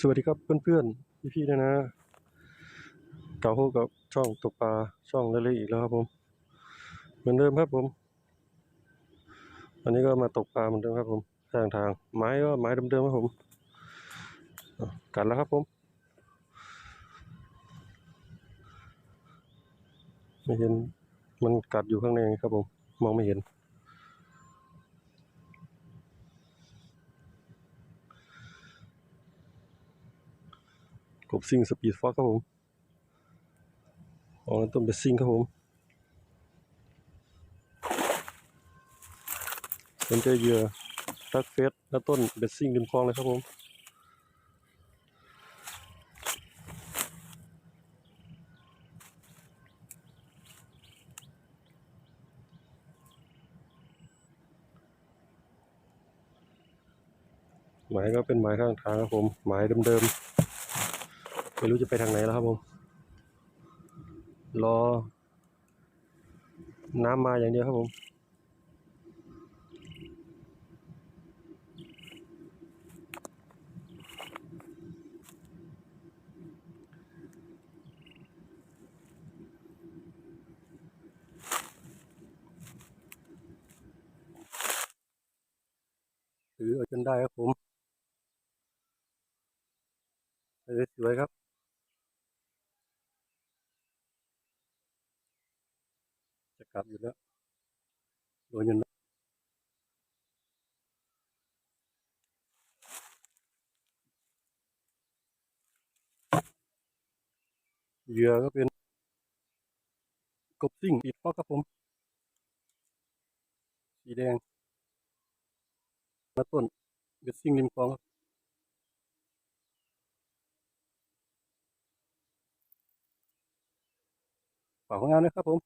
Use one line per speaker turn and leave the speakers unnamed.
สวัสดีครับเพื่อนๆ พี่ๆนะนะเก่าพบกับช่องตกปลาช่องเล่ๆอีกแล้วครับผม เหมือนเดิมครับผมวันนี้ก็มาตกปลาเหมือนเดิมครับผมข้างทาง ไม้ก็ไม้เดิมๆครับผมกัดแล้วครับผม ไม่เห็นมันกัดอยู่ข้างในครับผม มองไม่เห็น กบซิงสปีดฟอกครับผมอ๋อต้นเบสซิงครับผมสนใจเหยื่อทักเฟสและต้นเบสซิ่งริมคลองเลยครับผมหมายก็เป็นหมายข้างทางครับผม หมายเดิมๆ ไม่รู้จะไปทางไหนแล้วครับผม รอ น้ำมาอย่างเดียวครับผม ถือเอาจนได้ครับผมสวยครับ จะ กลับอยู่แล้วโดนยันเหยื่อก็เป็นกบซิ่งอีกฟอกครับผม สีแดงมาต้นเบ็ดซิ่งริมคลองครับฝากผลงานด้วยครับผม